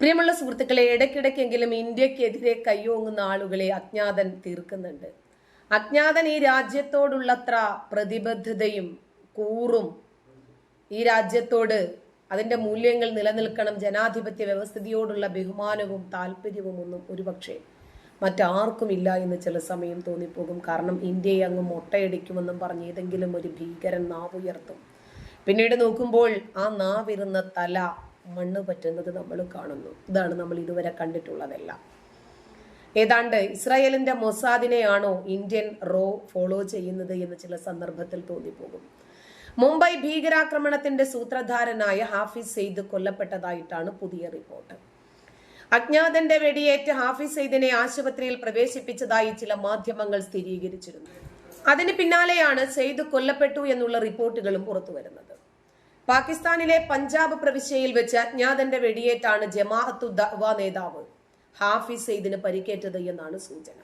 പ്രിയമുള്ള സുഹൃത്തുക്കളെ ഇടയ്ക്കിടയ്ക്കെങ്കിലും ഇന്ത്യക്കെതിരെ കയ്യോങ്ങുന്ന ആളുകളെ അജ്ഞാതൻ തീർക്കുന്നുണ്ട്. അജ്ഞാതൻ ഈ രാജ്യത്തോടുള്ളത്ര പ്രതിബദ്ധതയും കൂറും ഈ രാജ്യത്തോട് അതിന്റെ മൂല്യങ്ങൾ നിലനിൽക്കണം ജനാധിപത്യ വ്യവസ്ഥിതിയോടുള്ള ബഹുമാനവും താല്പര്യവും ഒന്നും ഒരുപക്ഷെ മറ്റാർക്കും ഇല്ല എന്ന് ചില സമയം തോന്നിപ്പോകും. കാരണം ഇന്ത്യയെ അങ്ങ് മുട്ടയടിക്കുമെന്നും പറഞ്ഞ് ഏതെങ്കിലും ഒരു ഭീകരൻ നാവുയർത്തും. പിന്നീട് നോക്കുമ്പോൾ ആ നാവിരുന്ന തല മണ്ണ് പറ്റുന്നത് നമ്മൾ കാണുന്നു. ഇതാണ് നമ്മൾ ഇതുവരെ കണ്ടിട്ടുള്ളതെല്ലാം. ഏതാണ്ട് ഇസ്രായേലിന്റെ മൊസാദിനെയാണോ ഇന്ത്യൻ റോ ഫോളോ ചെയ്യുന്നത് എന്ന് ചില സന്ദർഭത്തിൽ തോന്നിപ്പോകും. മുംബൈ ഭീകരാക്രമണത്തിന്റെ സൂത്രധാരനായ ഹാഫിസ് സെയ്ദ് കൊല്ലപ്പെട്ടതായിട്ടാണ് പുതിയ റിപ്പോർട്ട്. അജ്ഞാതന്റെ വെടിയേറ്റ് ഹാഫിസ് സെയ്ദിനെ ആശുപത്രിയിൽ പ്രവേശിപ്പിച്ചതായി ചില മാധ്യമങ്ങൾ സ്ഥിരീകരിച്ചിരുന്നു. അതിന് പിന്നാലെയാണ് സെയ്ദ് കൊല്ലപ്പെട്ടു എന്നുള്ള റിപ്പോർട്ടുകളും പുറത്തു പുറത്തുവരുന്നത്. പാകിസ്ഥാനിലെ പഞ്ചാബ് പ്രവിശ്യയിൽ വെച്ച് അജ്ഞാതന്റെ വെടിയേറ്റാണ് ജമാഅത്തു ദഅ്വ നേതാവ് ഹാഫിസ് സെയ്ദിന് പരിക്കേറ്റത് എന്നാണ് സൂചന.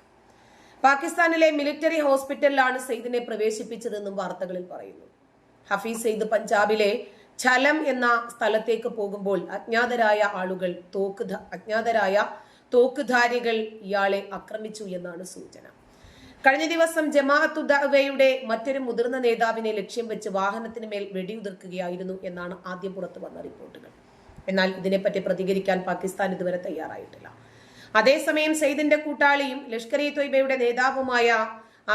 പാകിസ്ഥാനിലെ മിലിറ്ററി ഹോസ്പിറ്റലിലാണ് സെയ്ദിനെ പ്രവേശിപ്പിച്ചതെന്നും വാർത്തകളിൽ പറയുന്നു. ഹഫീസ് സെയ്ദ് പഞ്ചാബിലെ ഛലം എന്ന സ്ഥലത്തേക്ക് പോകുമ്പോൾ അജ്ഞാതരായ ആളുകൾ തോക്ക് അജ്ഞാതരായ തോക്കുധാരികൾ ഇയാളെ ആക്രമിച്ചു എന്നാണ് സൂചന. കഴിഞ്ഞ ദിവസം ജമാഅത്ത് ദഅവയുടെ മറ്റൊരു മുതിർന്ന നേതാവിനെ ലക്ഷ്യം വെച്ച് വാഹനത്തിന് മേൽ വെടിയുതിർക്കുകയായിരുന്നു എന്നാണ് ആദ്യം പുറത്തു വന്ന റിപ്പോർട്ടുകൾ. എന്നാൽ ഇതിനെപ്പറ്റി പ്രതികരിക്കാൻ പാകിസ്ഥാൻ ഇതുവരെ തയ്യാറായിട്ടില്ല. അതേസമയം സെയ്ദിന്റെ കൂട്ടാളിയും ലഷ്കർ ഇ തൊയ്ബയുടെ നേതാവുമായ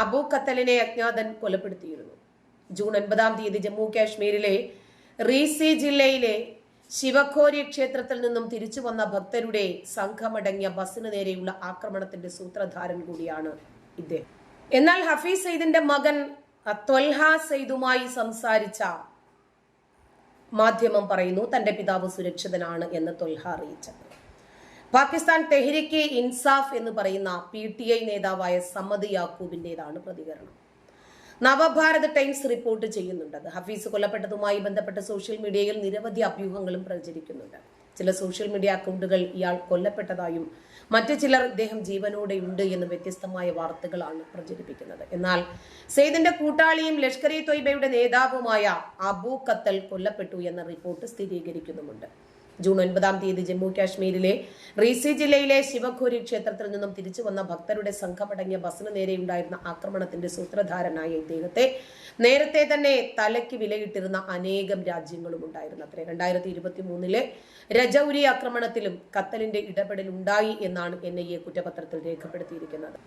അബു കത്തലിനെ അജ്ഞാതൻ കൊലപ്പെടുത്തിയിരുന്നു. ജൂൺ ഒൻപതാം തീയതി ജമ്മു കാശ്മീരിലെ റീസി ജില്ലയിലെ ശിവഖോരി ക്ഷേത്രത്തിൽ നിന്നും തിരിച്ചു വന്ന ഭക്തരുടെ സംഘമടങ്ങിയ ബസ്സിന് നേരെയുള്ള ആക്രമണത്തിന്റെ സൂത്രധാരൻ കൂടിയാണ് ഇദ്ദേഹം. എന്നാൽ ഹഫീസ് സെയ്ദിന്റെ മകൻ ത്വൽഹ സെയ്ദുമായി സംസാരിച്ച മാധ്യമം പറയുന്നു തന്റെ പിതാവ് സുരക്ഷിതനാണ് എന്ന് ത്വൽഹ അറിയിച്ചത് പാകിസ്ഥാൻ തെഹ്രിക്ക് ഇൻസാഫ് എന്ന് പറയുന്ന പി ടി ഐ നേതാവായ സമ്മദ് യാക്കൂബിന്റേതാണ് പ്രതികരണം. നവഭാരത് ടൈംസ് റിപ്പോർട്ട് ചെയ്യുന്നുണ്ട് ഹഫീസ് കൊല്ലപ്പെട്ടതുമായി ബന്ധപ്പെട്ട് സോഷ്യൽ മീഡിയയിൽ നിരവധി അഭ്യൂഹങ്ങളും പ്രചരിക്കുന്നുണ്ട്. ചില സോഷ്യൽ മീഡിയ അക്കൗണ്ടുകൾ ഇയാൾ കൊല്ലപ്പെട്ടതായും മറ്റു ചിലർ ഇദ്ദേഹം ജീവനോടെ ഉണ്ട് എന്ന് വ്യത്യസ്തമായ വാർത്തകളാണ് പ്രചരിപ്പിക്കുന്നത്. എന്നാൽ സെയ്ദിന്റെ കൂട്ടാളിയും ലഷ്കർ ഇ തൊയ്ബയുടെ നേതാവുമായ അബു കത്തൽ കൊല്ലപ്പെട്ടു എന്ന റിപ്പോർട്ട് സ്ഥിരീകരിക്കുന്നുമുണ്ട്. ജൂൺ ഒൻപതാം തീയതി ജമ്മു കാശ്മീരിലെ റീസി ജില്ലയിലെ ശിവഖോരി ക്ഷേത്രത്തിൽ നിന്നും തിരിച്ചു വന്ന ഭക്തരുടെ സംഘമടങ്ങിയ ബസ്സിന് നേരെയുണ്ടായിരുന്ന ആക്രമണത്തിന്റെ സൂത്രധാരനായ ഇദ്ദേഹത്തെ നേരത്തെ തന്നെ തലയ്ക്ക് വിലയിട്ടിരുന്ന അനേകം രാജ്യങ്ങളും ഉണ്ടായിരുന്നു. അത്രേ രണ്ടായിരത്തി ഇരുപത്തി മൂന്നിലെ രജൌരി ആക്രമണത്തിലും കത്തലിന്റെ ഇടപെടൽ ഉണ്ടായി എന്നാണ് എൻ ഐ എ കുറ്റപത്രത്തിൽ രേഖപ്പെടുത്തിയിരിക്കുന്നത്.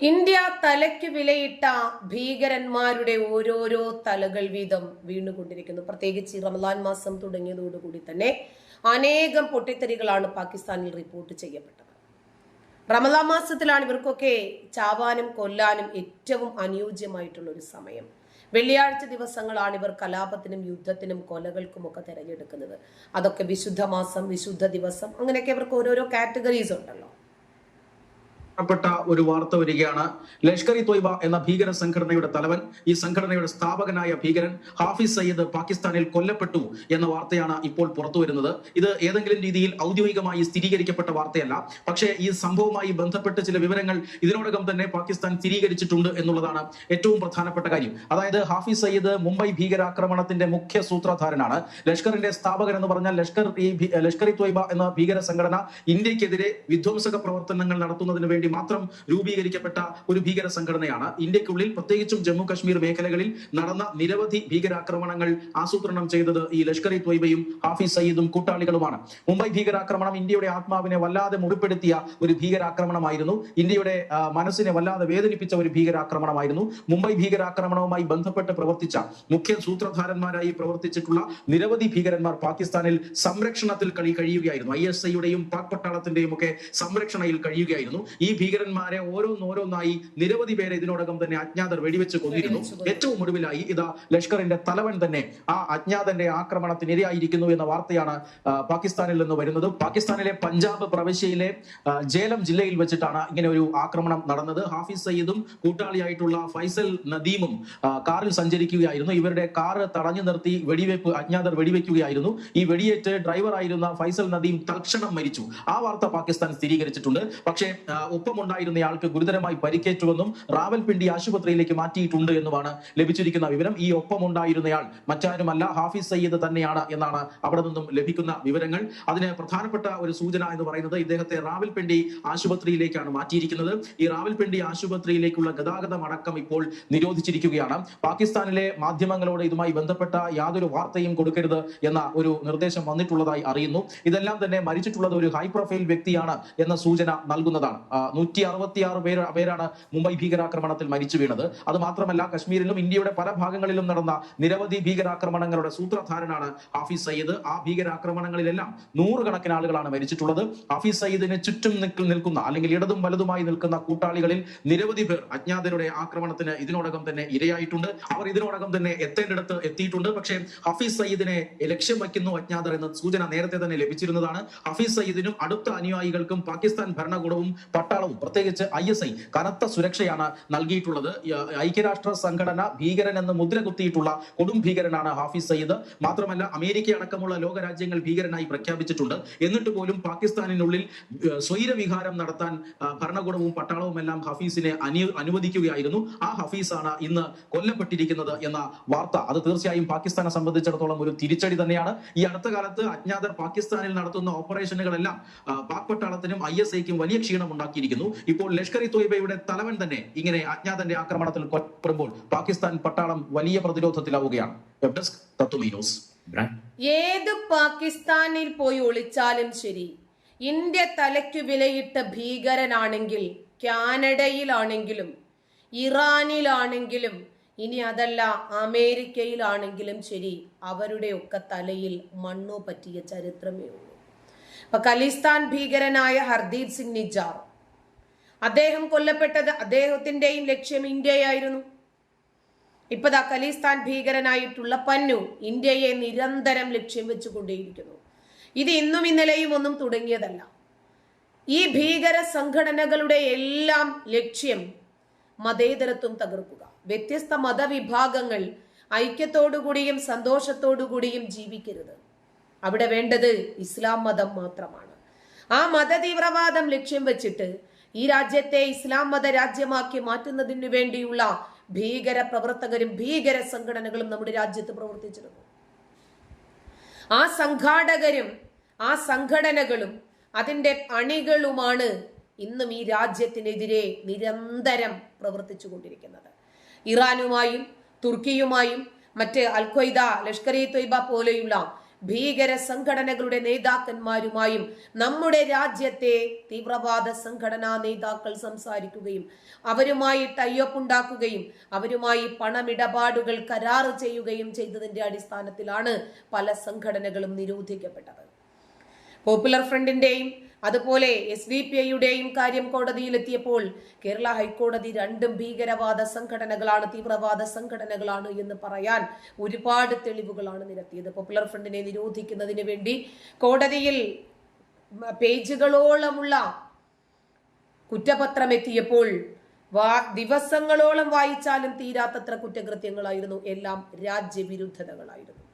ഇന്ത്യ തലയ്ക്ക് വിലയിട്ട ഭീകരന്മാരുടെ ഓരോരോ തലകൾ വീതം വീണുകൊണ്ടിരിക്കുന്നു. പ്രത്യേകിച്ച് റമദാൻ മാസം തുടങ്ങിയതോടുകൂടി തന്നെ അനേകം പൊട്ടിത്തെറികളാണ് പാകിസ്ഥാനിൽ റിപ്പോർട്ട് ചെയ്യപ്പെട്ടത്. റമദാൻ മാസത്തിലാണ് ഇവർക്കൊക്കെ ചാവാനും കൊല്ലാനും ഏറ്റവും അനുയോജ്യമായിട്ടുള്ള ഒരു സമയം. വെള്ളിയാഴ്ച ദിവസങ്ങളാണ് ഇവർ കലാപത്തിനും യുദ്ധത്തിനും കൊലകൾക്കുമൊക്കെ തിരഞ്ഞെടുക്കുന്നത്. അതൊക്കെ വിശുദ്ധ മാസം വിശുദ്ധ ദിവസം അങ്ങനെയൊക്കെ ഇവർക്ക് ഓരോരോ കാറ്റഗറീസ് ഉണ്ടല്ലോ. പ്രധാനപ്പെട്ട ഒരു വാർത്ത വരികയാണ്. ലഷ്കർ ഇ തൊയ്ബ എന്ന ഭീകര സംഘടനയുടെ തലവൻ ഈ സംഘടനയുടെ സ്ഥാപകനായ ഭീകരൻ ഹാഫിസ് സയ്യിദ് പാകിസ്ഥാനിൽ കൊല്ലപ്പെട്ടു എന്ന വാർത്തയാണ് ഇപ്പോൾ പുറത്തു വരുന്നത്. ഇത് ഏതെങ്കിലും രീതിയിൽ ഔദ്യോഗികമായി സ്ഥിരീകരിക്കപ്പെട്ട വാർത്തയല്ല. പക്ഷേ ഈ സംഭവവുമായി ബന്ധപ്പെട്ട് ചില വിവരങ്ങൾ ഇതിനോടകം തന്നെ പാകിസ്ഥാൻ സ്ഥിരീകരിച്ചിട്ടുണ്ട് എന്നുള്ളതാണ് ഏറ്റവും പ്രധാനപ്പെട്ട കാര്യം. അതായത് ഹാഫിസ് സയ്യിദ് മുംബൈ ഭീകരാക്രമണത്തിന്റെ മുഖ്യ സൂത്രധാരനാണ്. ലഷ്കറിന്റെ സ്ഥാപകൻ എന്ന് പറഞ്ഞാൽ ലഷ്കർ ഈ ലഷ്കർ ഇ ത്വയ്ബ എന്ന ഭീകര സംഘടന ഇന്ത്യക്കെതിരെ വിധ്വംസക പ്രവർത്തനങ്ങൾ നടത്തുന്നതിന് വേണ്ടി മാത്രം രൂപീകരിക്കപ്പെട്ട ഒരു ഭീകര സംഘടനയാണ്. ഇന്ത്യക്കുള്ളിൽ പ്രത്യേകിച്ചും ജമ്മു കശ്മീർ മേഖലകളിൽ നടന്ന നിരവധി ഭീകരാക്രമണങ്ങൾ ആസൂത്രണം ചെയ്തത് ഈ ലഷ്കർ ഇ ത്വയ്ബയും ഹാഫിസ് സയ്യിദും കൂട്ടാളികളുമാണ്. മുംബൈ ഭീകരാക്രമണം ഇന്ത്യയുടെ ആത്മാവിനെ വല്ലാതെ മുറിപ്പെടുത്തിയ ഒരു ഭീകരാക്രമണമായിരുന്നു. ഇന്ത്യയുടെ മനസ്സിനെ വല്ലാതെ വേദനിപ്പിച്ച ഒരു ഭീകരാക്രമണമായിരുന്നു. മുംബൈ ഭീകരാക്രമണവുമായി ബന്ധപ്പെട്ട് പ്രവർത്തിച്ച മുഖ്യ സൂത്രധാരന്മാരായി പ്രവർത്തിച്ചിട്ടുള്ള നിരവധി ഭീകരന്മാർ പാകിസ്ഥാനിൽ സംരക്ഷണത്തിൽ കഴി കഴിയുകയായിരുന്നു. ഐ എസ് ഐയുടെയും പാക് പട്ടാളത്തിന്റെയും ഒക്കെ സംരക്ഷണയിൽ കഴിയുകയായിരുന്നു. ഈ ഭീകരന്മാരെ ഓരോന്നോരോന്നായി നിരവധി പേരെ ഇതിനോടകം തന്നെ അജ്ഞാതർ വെടിവെച്ച് കൊന്നിരുന്നു. ഏറ്റവും ഒടുവിലായി ഇതാ ലഷ്കറിന്റെ തലവൻ തന്നെ ആ അജ്ഞാതന്റെ ആക്രമണത്തിന് ഇരയായിരിക്കുന്നു എന്ന വാർത്തയാണ് പാകിസ്ഥാനിൽ നിന്ന് വരുന്നത്. പാകിസ്ഥാനിലെ പഞ്ചാബ് പ്രവിശ്യയിലെ ജേലം ജില്ലയിൽ വെച്ചിട്ടാണ് ഇങ്ങനെ ഒരു ആക്രമണം നടന്നത്. ഹാഫിസ് സയ്യിദും കൂട്ടാളിയായിട്ടുള്ള ഫൈസൽ നദീമും കാറിൽ സഞ്ചരിക്കുകയായിരുന്നു. ഇവരുടെ കാർ തടഞ്ഞു നിർത്തി വെടിവെപ്പ് അജ്ഞാതർ വെടിവെക്കുകയായിരുന്നു. ഈ വെടിയേറ്റ് ഡ്രൈവർ ആയിരുന്ന ഫൈസൽ നദീം തൽക്ഷണം മരിച്ചു. ആ വാർത്ത പാകിസ്ഥാൻ സ്ഥിരീകരിച്ചിട്ടുണ്ട്. പക്ഷേ ഒപ്പമുണ്ടായിരുന്നയാൾക്ക് ഗുരുതരമായി പരിക്കേറ്റുവെന്നും റാവൽപിണ്ടി ആശുപത്രിയിലേക്ക് മാറ്റിയിട്ടുണ്ട് എന്നുമാണ് ലഭിച്ചിരിക്കുന്ന വിവരം. ഈ ഒപ്പമുണ്ടായിരുന്നയാൾ മറ്റാരുമല്ല ഹാഫിസ് സയ്യിദ് തന്നെയാണ് എന്നാണ് അവിടെ നിന്നും ലഭിക്കുന്ന വിവരങ്ങൾ. അതിന് പ്രധാനപ്പെട്ട ഒരു സൂചന എന്ന് പറയുന്നത് ഇദ്ദേഹത്തെ റാവൽപിണ്ടി ആശുപത്രിയിലേക്കാണ് മാറ്റിയിരിക്കുന്നത്. ഈ റാവൽപിണ്ടി ആശുപത്രിയിലേക്കുള്ള ഗതാഗതം അടക്കം ഇപ്പോൾ നിരോധിച്ചിരിക്കുകയാണ്. പാകിസ്ഥാനിലെ മാധ്യമങ്ങളോട് ഇതുമായി ബന്ധപ്പെട്ട യാതൊരു വാർത്തയും കൊടുക്കരുത് എന്ന ഒരു നിർദ്ദേശം വന്നിട്ടുള്ളതായി അറിയുന്നു. ഇതെല്ലാം തന്നെ മരിച്ചിട്ടുള്ളത് ഒരു ഹൈ പ്രൊഫൈൽ വ്യക്തിയാണ് എന്ന സൂചന നൽകുന്നതാണ് നൂറ്റി അറുപത്തിയാറ് പേര് പേരാണ് മുംബൈ ഭീകരാക്രമണത്തിൽ മരിച്ചു വീണത്. അത് മാത്രമല്ല കശ്മീരിലും ഇന്ത്യയുടെ പല ഭാഗങ്ങളിലും നടന്ന നിരവധി ഭീകരാക്രമണങ്ങളുടെ സൂത്രധാരനാണ് ഹാഫിസ് സയ്യിദ്. ആ ഭീകരാക്രമണങ്ങളിലെല്ലാം നൂറുകണക്കിന് ആളുകളാണ് മരിച്ചിട്ടുള്ളത്. ഹാഫിസ് സയ്യിദിന് ചുറ്റും നിൽക്കു- നിൽക്കുന്ന അല്ലെങ്കിൽ ഇടതും വലതുമായി നിൽക്കുന്ന കൂട്ടാളികളിൽ നിരവധി പേർ അജ്ഞാതരുടെ ആക്രമണത്തിന് ഇതിനോടകം തന്നെ ഇരയായിട്ടുണ്ട്. അവർ ഇതിനോടകം തന്നെ എത്തേണ്ടിടത്ത് എത്തിയിട്ടുണ്ട്. പക്ഷേ ഹഫീസ് സയ്യിദിനെ ലക്ഷ്യം വയ്ക്കുന്നു അജ്ഞാതർ എന്ന സൂചന നേരത്തെ തന്നെ ലഭിച്ചിരുന്നതാണ്. ഹഫീസ് സയ്യിദിനും അടുത്ത അനുയായികൾക്കും പാകിസ്ഥാൻ ഭരണകൂടവും പട്ടാളവും പ്രത്യേകിച്ച് ഐ എസ് ഐ കനത്ത സുരക്ഷയാണ് നൽകിയിട്ടുള്ളത്? ഐക്യരാഷ്ട്ര സംഘടന ഭീകരൻ എന്ന് മുദ്ര കുത്തിയിട്ടുള്ള കൊടും ഭീകരനാണ് ഹാഫിസ് സയ്യിദ്. മാത്രമല്ല അമേരിക്ക അടക്കമുള്ള ലോകരാജ്യങ്ങൾ ഭീകരനായി പ്രഖ്യാപിച്ചിട്ടുണ്ട്. എന്നിട്ട് പോലും പാകിസ്ഥാനിനുള്ളിൽ സ്വൈരവിഹാരം നടത്താൻ ഭരണകൂടവും പട്ടാളവും എല്ലാം ഹഫീസിനെ അനു അനുവദിക്കുകയായിരുന്നു. ആ ഹഫീസാണ് ഇന്ന് കൊല്ലപ്പെട്ടിരിക്കുന്നത് എന്ന വാർത്ത. അത് തീർച്ചയായും പാകിസ്ഥാനെ സംബന്ധിച്ചിടത്തോളം ഒരു തിരിച്ചടി തന്നെയാണ്. ഈ അടുത്ത കാലത്ത് അജ്ഞാതർ പാകിസ്ഥാനിൽ നടത്തുന്ന ഓപ്പറേഷനുകളെല്ലാം പാക് പട്ടാളത്തിനും ഐ എസ് ഐക്കും വലിയ ക്ഷീണം ഉണ്ടാക്കിയിരിക്കുന്നു ഇപ്പോൾ ലഷ്കർ ഇ തൊയ്ബയുടെ തലവൻ തന്നെ ഇങ്ങനെ അജ്ഞാതന്റെ ആക്രമണത്തിൽ കൊല്ലപ്പെടുമ്പോൾ പാകിസ്ഥാൻ പട്ടാളം വലിയ പ്രതിരോധത്തിലാവുകയാണ്. വെബ് ഡെസ്ക് തത്വമീ ന്യൂസ് ഏത് പാകിസ്ഥാനിൽ പോയി ഒളിച്ചാലും ശരി. ഇന്ത്യ തലയ്ക്കു വിലയിട്ട ഭീകരനാണെങ്കിൽ കാനഡയിലാണെങ്കിലും ഇറാനിലാണെങ്കിലും ഇനി അതല്ല അമേരിക്കയിലാണെങ്കിലും ശരി അവരുടെയൊക്കെ തലയിൽ മണ്ണു പറ്റിയ ചരിത്രമേ ഉള്ളൂ. ഇപ്പൊ ഖലിസ്ഥാൻ ഭീകരനായ ഹർദീപ് സിംഗ് നിജാർ അദ്ദേഹം കൊല്ലപ്പെട്ടത് അദ്ദേഹത്തിന്റെയും ലക്ഷ്യം ഇന്ത്യയായിരുന്നു. ഇപ്പതാ ഖലിസ്ഥാൻ ഭീകരനായിട്ടുള്ള പന്നു ഇന്ത്യയെ നിരന്തരം ലക്ഷ്യം വെച്ചുകൊണ്ടേയിരിക്കുന്നു. ഇത് ഇന്നും ഇന്നലെയും ഒന്നും തുടങ്ങിയതല്ല. ഈ ഭീകര സംഘടനകളുടെ എല്ലാം ലക്ഷ്യം മതേതരത്വം തകർക്കുക. വ്യത്യസ്ത മതവിഭാഗങ്ങൾ ഐക്യത്തോടുകൂടിയും സന്തോഷത്തോടുകൂടിയും ജീവിക്കരുത്. അവിടെ വേണ്ടത് ഇസ്ലാം മതം മാത്രമാണ്. ആ മതതീവ്രവാദം ലക്ഷ്യം വെച്ചിട്ട് ഈ രാജ്യത്തെ ഇസ്ലാം മത രാജ്യമാക്കി മാറ്റുന്നതിന് വേണ്ടിയുള്ള ഭീകര പ്രവർത്തകരും ഭീകര സംഘടനകളും നമ്മുടെ രാജ്യത്ത് പ്രവർത്തിച്ചിരുന്നു. ആ സംഘാടകരും ആ സംഘടനകളും അതിന്റെ അണികളുമാണ് ഇന്നും ഈ രാജ്യത്തിനെതിരെ നിരന്തരം പ്രവർത്തിച്ചു കൊണ്ടിരിക്കുന്നത്. ഇറാനുമായും തുർക്കിയുമായും മറ്റ് അൽഖ്വയ്ദ ലഷ്കർ ഇ തൊയ്ബ പോലെയുള്ള ഭീകര സംഘടനകളുടെ നേതാക്കന്മാരുമായും നമ്മുടെ രാജ്യത്തെ തീവ്രവാദ സംഘടനാ നേതാക്കൾ സംസാരിക്കുകയും അവരുമായി ടൈപ്പ് ഉണ്ടാക്കുകയും അവരുമായി പണമിടപാടുകൾ കരാറ് ചെയ്യുകയും ചെയ്തതിന്റെ അടിസ്ഥാനത്തിലാണ് പല സംഘടനകളും നിരോധിക്കപ്പെട്ടത്. പോപ്പുലർ ഫ്രണ്ടിന്റെയും അതുപോലെ എസ് ഡി പി ഐയുടെയും കാര്യം കോടതിയിലെത്തിയപ്പോൾ കേരള ഹൈക്കോടതി രണ്ടും ഭീകരവാദ സംഘടനകളാണ് തീവ്രവാദ സംഘടനകളാണ് എന്ന് പറയാൻ ഒരുപാട് തെളിവുകളാണ് നിരത്തിയത്. പോപ്പുലർ ഫ്രണ്ടിനെ നിരോധിക്കുന്നതിന് വേണ്ടി കോടതിയിൽ പേജുകളോളമുള്ള കുറ്റപത്രം എത്തിയപ്പോൾ വാ ദിവസങ്ങളോളം വായിച്ചാലും തീരാത്തത്ര കുറ്റകൃത്യങ്ങളായിരുന്നു. എല്ലാം രാജ്യവിരുദ്ധതകളായിരുന്നു.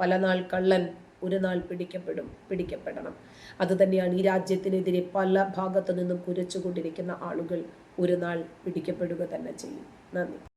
പല നാൾ കള്ളൻ ഒരു നാൾ പിടിക്കപ്പെടും പിടിക്കപ്പെടണം. അതുതന്നെയാണ് ഈ രാജ്യത്തിനെതിരെ പല ഭാഗത്തു നിന്നും കുരച്ചുകൊണ്ടിരിക്കുന്ന ആളുകൾ ഒരു നാൾ പിടിക്കപ്പെടുക തന്നെ ചെയ്യും. നന്ദി.